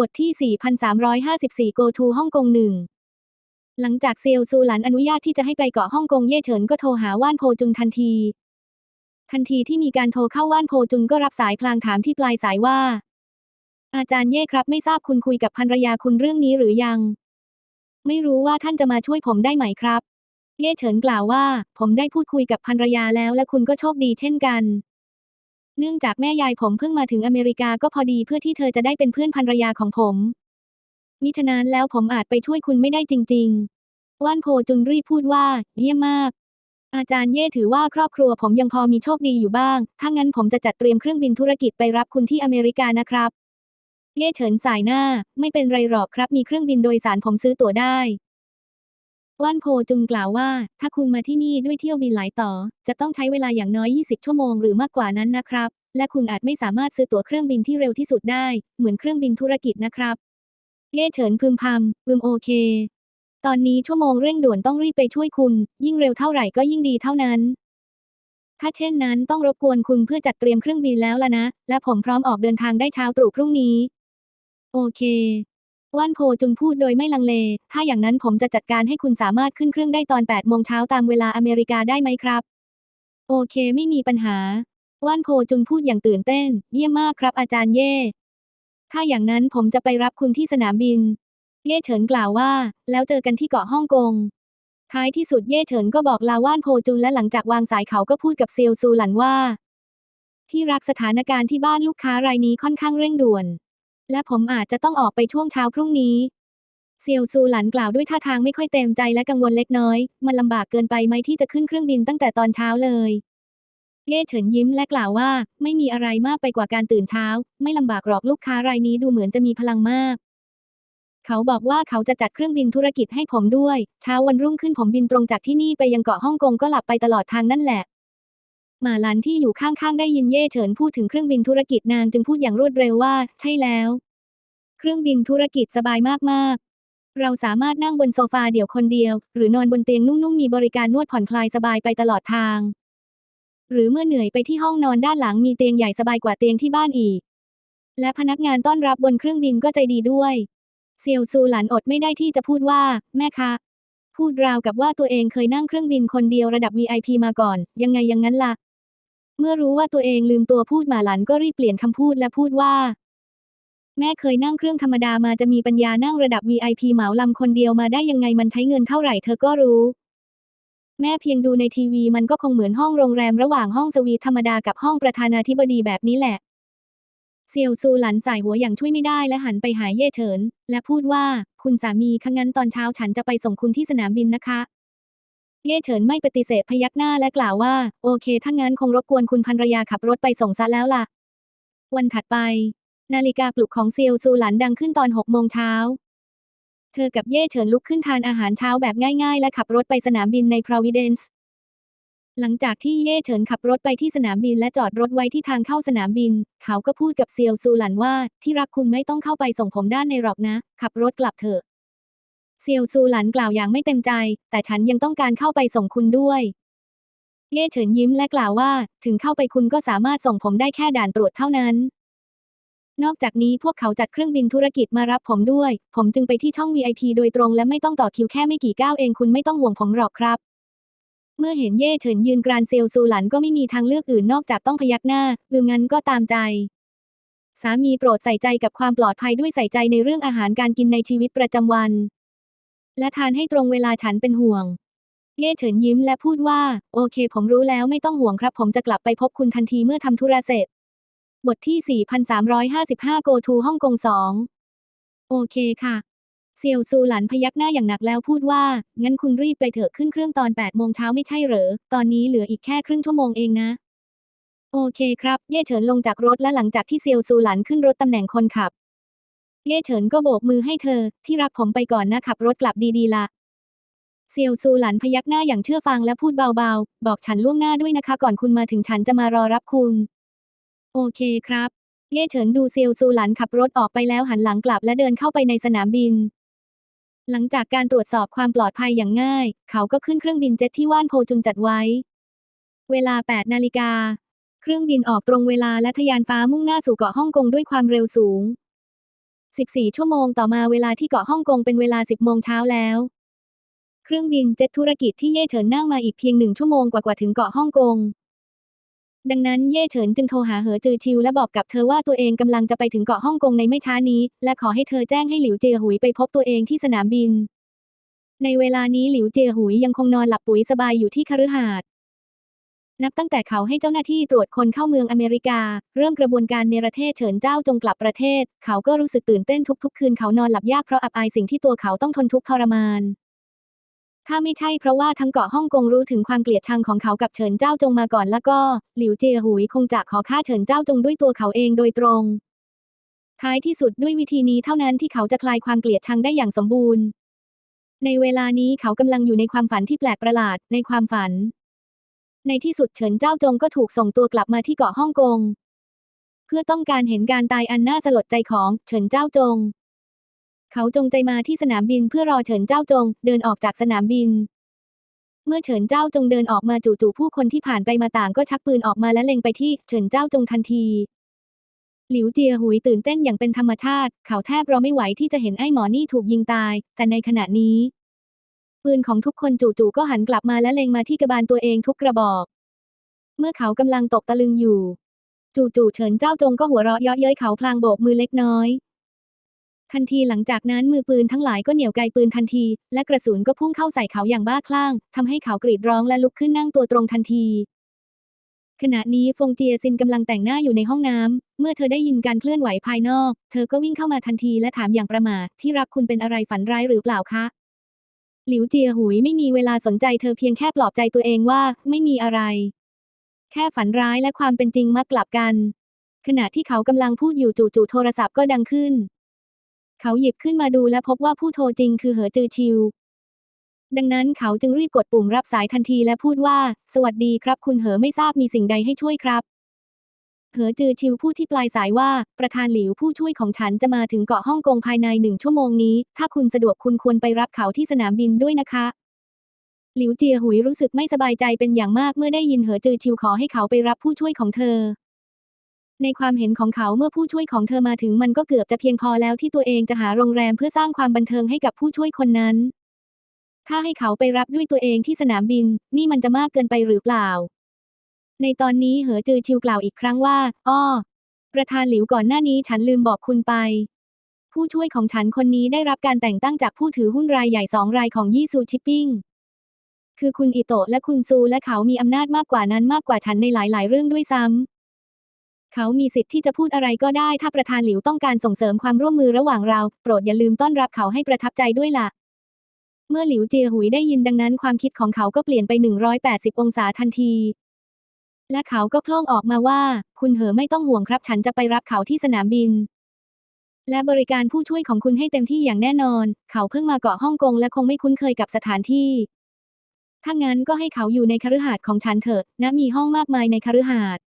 บทที่ 4,354 Go to ฮ่องกงหนึ่ง หลังจากเซียวซูหลันอนุญาตที่จะให้ไปเกาะฮ่องกงเย่เฉินก็โทรหาว่านโพจุนทันที ทันทีที่มีการโทรเข้าว่านโพจุนก็รับสายพลางถามที่ปลายสายว่า อาจารย์เย่ครับไม่ทราบคุณคุยกับภรรยาคุณเรื่องนี้หรือยัง ไม่รู้ว่าท่านจะมาช่วยผมได้ไหมครับ เย่เฉินกล่าวว่า ผมได้พูดคุยกับภรรยาแล้วและคุณก็โชคดีเช่นกัน เนื่องจากแม่ยายผมเพิ่งมาถึงอเมริกาก็พอดีเพื่อที่เธอจะได้เป็นเพื่อนภรรยาของผม มิฉะนั้นแล้วผมอาจไปช่วยคุณไม่ได้จริง ๆ ว่านโพจุนรีพูดว่า เยี่ยมมาก อาจารย์เย่ถือว่าครอบครัวผมยังพอมีโชคดีอยู่บ้าง ถ้างั้นผมจะจัดเตรียมเครื่องบินธุรกิจไปรับคุณที่อเมริกานะครับ เย่เฉินสายหน้า ไม่เป็นไรหรอกครับ มีเครื่องบินโดยสารผมซื้อตั๋วได้ ว่านโพจุนกล่าวว่า ถ้าคุณมาที่นี่ด้วยเที่ยวบินหลายต่อ จะต้องใช้เวลาอย่างน้อย 20 ชั่วโมงหรือมากกว่านั้นนะครับ และคุณอาจไม่สามารถซื้อตั๋วเครื่องบินที่เร็วที่สุดได้ เหมือนเครื่องบินธุรกิจนะครับเย่เฉินพึมพำพึมโอเค ตอนนี้ชั่วโมงเร่งด่วนต้องรีบไปช่วยคุณ ยิ่งเร็วเท่าไหร่ก็ยิ่งดีเท่านั้น ถ้าเช่นนั้นต้องรบกวนคุณเพื่อจัดเตรียมเครื่องบินแล้วล่ะนะ และผมพร้อมออกเดินทางได้เช้าตรู่พรุ่งนี้ โอเค ว่านโพจุนพูดโดยไม่ลังเล ถ้าอย่างนั้นผมจะจัดการให้คุณสามารถขึ้นเครื่องได้ตอน8โมงเช้าตามเวลาอเมริกาได้ไหมครับ โอเคไม่มีปัญหา ว่านโพจุนพูดอย่างตื่นเต้น เยี่ยมมากครับอาจารย์เย่ ถ้าอย่างนั้นผมจะไปรับคุณที่สนามบิน เย่เฉินกล่าวว่า แล้วเจอกันที่เกาะฮ่องกง ท้ายที่สุดเย่เฉินก็บอกลาว่านโพจุนและหลังจากวางสายเขาก็พูดกับเซียวซูหลันว่า ที่รักสถานการณ์ที่บ้านลูกค้ารายนี้ค่อนข้างเร่งด่วน และผมอาจจะต้องออกไปช่วงเช้าพรุ่งนี้ เซียวซูหลันกล่าวด้วยท่าทางไม่ค่อยเต็มใจและกังวลเล็กน้อย มันลำบากเกินไปไหมที่จะขึ้นเครื่องบินตั้งแต่ตอนเช้าเลยเย่เฉินยิ้มและกล่าวว่า ไม่มีอะไรมากไปกว่าการตื่นเช้า ไม่ลำบากหรอกลูกค้ารายนี้ดูเหมือนจะมีพลังมาก เขาบอกว่าเขาจะจัดเครื่องบินธุรกิจให้ผมด้วย เช้าวันรุ่งขึ้นผมบินตรงจากที่นี่ไปยังเกาะฮ่องกงก็หลับไปตลอดทางนั่นแหละ หมาหลันที่อยู่ข้างๆได้ยินเย่เฉินพูดถึงเครื่องบินธุรกิจนางจึงพูดอย่างรวดเร็วว่า ใช่แล้ว เครื่องบินธุรกิจสบายมากๆ เราสามารถนั่งบนโซฟาเดี่ยวคนเดียว หรือนอนบนเตียงนุ่มๆมีบริการนวดผ่อนคลายสบายไปตลอดทาง หรือเมื่อเหนื่อยไปที่ห้องนอนด้านหลังมีเตียงใหญ่สบายกว่าเตียงที่บ้านอีก และพนักงานต้อนรับบนเครื่องบินก็ใจดีด้วยเซียวซูหลันอดไม่ได้ที่จะพูดว่า แม่คะพูดราวกับว่าตัวเองเคยนั่งเครื่องบินคนเดียวระดับ VIP มาก่อน ยังไงยังงั้นล่ะ เมื่อรู้ว่าตัวเองลืมตัวพูดหมาหลันก็รีบเปลี่ยนคำพูดและพูดว่า แม่เคยนั่งเครื่องธรรมดามาจะมีปัญญานั่งระดับ VIP เหมาลำคนเดียวมาได้ยังไงมันใช้เงินเท่าไหร่เธอก็รู้ แม่เพียงดูในทีวีมันก็คงเหมือนห้องโรงแรมระหว่างห้องสวีทธรรมดากับห้องประธานาธิบดีแบบนี้แหละ เซียวซูหลันสายหัวอย่างช่วยไม่ได้และหันไปหายเย่เฉิน และพูดว่าคุณสามีคะงั้นตอนเช้าฉันจะไปส่งคุณที่สนามบินนะคะ เย่เฉินไม่ปฏิเสธพยักหน้าและกล่าวว่า โอเคถ้างั้นคงรบกวนคุณภรรยาขับรถไปส่งซะแล้วล่ะ วันถัดไป นาฬิกาปลุกของเซียวซูหลันดังขึ้นตอนหกโมงเช้าเธอกับเย่เฉินลุกขึ้นทานอาหารเช้าแบบง่ายๆ และขับรถไปสนามบินใน Providence หลังจากที่เย่เฉินขับรถไปที่สนามบินและจอดรถไว้ที่ทางเข้าสนามบิน เขาก็พูดกับเซียวซูหลันว่า ที่รักคุณไม่ต้องเข้าไปส่งผมด้านในหรอกนะ ขับรถกลับเถอะ เซียวซูหลันกล่าวอย่างไม่เต็มใจ แต่ฉันยังต้องการเข้าไปส่งคุณด้วย เย่เฉินยิ้มและกล่าวว่า ถึงเข้าไปคุณก็สามารถส่งผมได้แค่ด่านตรวจเท่านั้น นอกจากนี้พวกเขาจัดเครื่องบินธุรกิจมารับผมด้วย ผมจึงไปที่ช่อง VIP โดยตรงและไม่ต้องต่อคิวแค่ไม่กี่ก้าวเองคุณไม่ต้องห่วงผมหรอกครับ เมื่อเห็นเย่เฉินยืนกรานเซลซูหลันก็ไม่มีทางเลือกอื่นนอกจากต้องพยักหน้าหรืองั้นก็ตามใจสามีโปรดใส่ใจกับความปลอดภัยด้วยใส่ใจในเรื่องอาหารการกินในชีวิตประจำวัน และทานให้ตรงเวลาฉันเป็นห่วง เย่เฉินยิ้มและพูดว่า โอเค ผมรู้แล้วไม่ต้องห่วงครับ ผมจะกลับไปพบคุณทันทีเมื่อทำธุระเสร็จ บทที่ 4,355 Go to ฮ่องกง2โอเคค่ะ เซียวซูหลันพยักหน้าอย่างหนักแล้วพูดว่า งั้นคุณรีบไปเถอะขึ้นเครื่องตอน8โมงเช้าไม่ใช่เหรอ ตอนนี้เหลืออีกแค่ครึ่งชั่วโมงเองนะ โอเคครับ เย่เฉินลงจากรถและหลังจากที่เซียวซูหลันขึ้นรถตำแหน่งคนขับ เย่เฉินก็โบกมือให้เธอ ที่รักผมไปก่อนนะขับรถกลับดีๆละเซียวซูหลันพยักหน้าอย่างเชื่อฟังและพูดเบาๆ บอกฉันล่วงหน้าด้วยนะคะ ก่อนคุณมาถึงฉันจะมารอรับคุณ โอเคครับ เย่เฉินดูเซียวซูหลันขับรถออกไปแล้วหันหลังกลับและเดินเข้าไปในสนามบิน หลังจากการตรวจสอบความปลอดภัยอย่างง่าย เขาก็ขึ้นเครื่องบินเจ็ตที่ว่านโพจุนจัดไว้ เวลา 8 นาฬิกา เครื่องบินออกตรงเวลาและทะยานฟ้ามุ่งหน้าสู่เกาะฮ่องกงด้วยความเร็วสูง 14 ชั่วโมงต่อมาเวลาที่เกาะฮ่องกงเป็นเวลา 10 โมงเช้าแล้ว เครื่องบินเจ็ตธุรกิจที่เย่เฉินนั่งมาอีกเพียงหนึ่งชั่วโมงกว่าๆถึงเกาะฮ่องกง ดังนั้นเย่เฉินจึงโทรหาเหอจือชิวและบอกกับเธอว่าตัวเองกำลังจะไปถึงเกาะฮ่องกงในไม่ช้านี้ และขอให้เธอแจ้งให้หลิวเจียหุยไปพบตัวเองที่สนามบิน ในเวลานี้หลิวเจียหุยยังคงนอนหลับปุ๋ยสบายอยู่ที่คฤหาสน์ นับตั้งแต่เขาให้เจ้าหน้าที่ตรวจคนเข้าเมืองอเมริกา เริ่มกระบวนการเนรเทศเฉินเจ้าจงกลับประเทศ เขาก็รู้สึกตื่นเต้นทุกๆ คืนเขานอนหลับยากเพราะอับอายสิ่งที่ตัวเขาต้องทนทุกข์ทรมาน ถ้าไม่ใช่เพราะว่าทั้งเกาะฮ่องกงรู้ถึงความเกลียดชังของเขากับเฉินเจ้าจงมาก่อนแล้วก็ หลิวเจียหุยคงจะขอฆ่าเฉินเจ้าจงด้วยตัวเขาเองโดยตรง ท้ายที่สุดด้วยวิธีนี้เท่านั้นที่เขาจะคลายความเกลียดชังได้อย่างสมบูรณ์ ในเวลานี้เขากำลังอยู่ในความฝันที่แปลกประหลาดในความฝัน ในที่สุดเฉินเจ้าจงก็ถูกส่งตัวกลับมาที่เกาะฮ่องกง เพื่อต้องการเห็นการตายอันน่าสลดใจของเฉินเจ้าจง เขาจงใจมาที่สนามบินเพื่อรอเฉินเจ้าจง เดินออกจากสนามบิน เมื่อเฉินเจ้าจงเดินออกมาจู่ๆผู้คนที่ผ่านไปมาต่างก็ชักปืนออกมาและเล็งไปที่เฉินเจ้าจงทันทีหลิวเจียหุยตื่นเต้นอย่างเป็นธรรมชาติ เขาแทบรอไม่ไหวที่จะเห็นไอ้หมอนี่ถูกยิงตาย แต่ในขณะนี้ ปืนของทุกคนจู่ๆก็หันกลับมาและเล็งมาที่กระบาลตัวเองทุกกระบอก เมื่อเขากำลังตกตะลึงอยู่ จู่ๆเฉินเจ้าจงก็หัวเราะเยาะเย้ยเขาพลางโบกมือเล็กน้อย ทันทีหลังจากนั้นมือปืนทั้งหลายก็เหนี่ยวไกปืนทันที และกระสุนก็พุ่งเข้าใส่เขาอย่างบ้าคลั่งทำให้เขากรีดร้องและลุกขึ้นนั่งตัวตรงทันทีขณะนี้ฟงเจียซินกำลังแต่งหน้าอยู่ในห้องน้ำ เมื่อเธอได้ยินการเคลื่อนไหวภายนอก เธอก็วิ่งเข้ามาทันทีและถามอย่างประหม่าที่รักคุณเป็นอะไรฝันร้ายหรือเปล่าคะ หลิวเจียหุยไม่มีเวลาสนใจเธอเพียงแค่ปลอบใจตัวเองว่าไม่มีอะไร แค่ฝันร้ายและความเป็นจริงมักกลับกัน ขณะที่เขากำลังพูดอยู่จู่ๆโทรศัพท์ก็ดังขึ้น เขาหยิบขึ้นมาดูและพบว่าผู้โทรจริงคือเหอจือชิว ดังนั้นเขาจึงรีบกดปุ่มรับสายทันทีและพูดว่า สวัสดีครับ คุณเหอไม่ทราบมีสิ่งใดให้ช่วยครับ เหอจือชิวพูดที่ปลายสายว่า ประธานหลิวผู้ช่วยของฉันจะมาถึงเกาะฮ่องกงภายในหนึ่งชั่วโมงนี้ ถ้าคุณสะดวกคุณควรไปรับเขาที่สนามบินด้วยนะคะ หลิวเจียหุยรู้สึกไม่สบายใจเป็นอย่างมากเมื่อได้ยินเหอจือชิวขอให้เขาไปรับผู้ช่วยของเธอ ในความเห็นของเขาเมื่อผู้ช่วยของเธอมาถึงมันก็เกือบจะเพียงพอแล้วที่ตัวเองจะหาโรงแรมเพื่อสร้างความบันเทิงให้กับผู้ช่วยคนนั้น ถ้าให้เขาไปรับด้วยตัวเองที่สนามบิน นี่มันจะมากเกินไปหรือเปล่า ในตอนนี้เหอจือชิวกล่าวอีกครั้งว่า อ้อ ประธานหลิวก่อนหน้านี้ฉันลืมบอกคุณไป ผู้ช่วยของฉันคนนี้ได้รับการแต่งตั้งจากผู้ถือหุ้นรายใหญ่สองรายของยี่ซูชิปปิ้ง คือคุณอิโตะและคุณซูและเขามีอำนาจมากกว่านั้นมากกว่าฉันในหลาย ๆ เรื่องด้วยซ้ำ เขามีสิทธิ์ที่จะพูดอะไรก็ได้ ถ้าประธานหลิวต้องการส่งเสริมความร่วมมือระหว่างเรา โปรดอย่าลืมต้อนรับเขาให้ประทับใจด้วยล่ะเมื่อหลิวเจียหุยได้ยินดังนั้นความคิดของเขาก็เปลี่ยนไป 180 องศาทันที และเขาก็พล่งออกมาว่า คุณเหอไม่ต้องห่วงครับ ฉันจะไปรับเขาที่สนามบิน และบริการผู้ช่วยของคุณให้เต็มที่อย่างแน่นอน เขาเพิ่งมาเกาะฮ่องกงและคงไม่คุ้นเคยกับสถานที่ ถ้างั้นก็ให้เขาอยู่ในคฤหาสน์ของฉันเถอะนะมีห้องมากมายในคฤหาสน์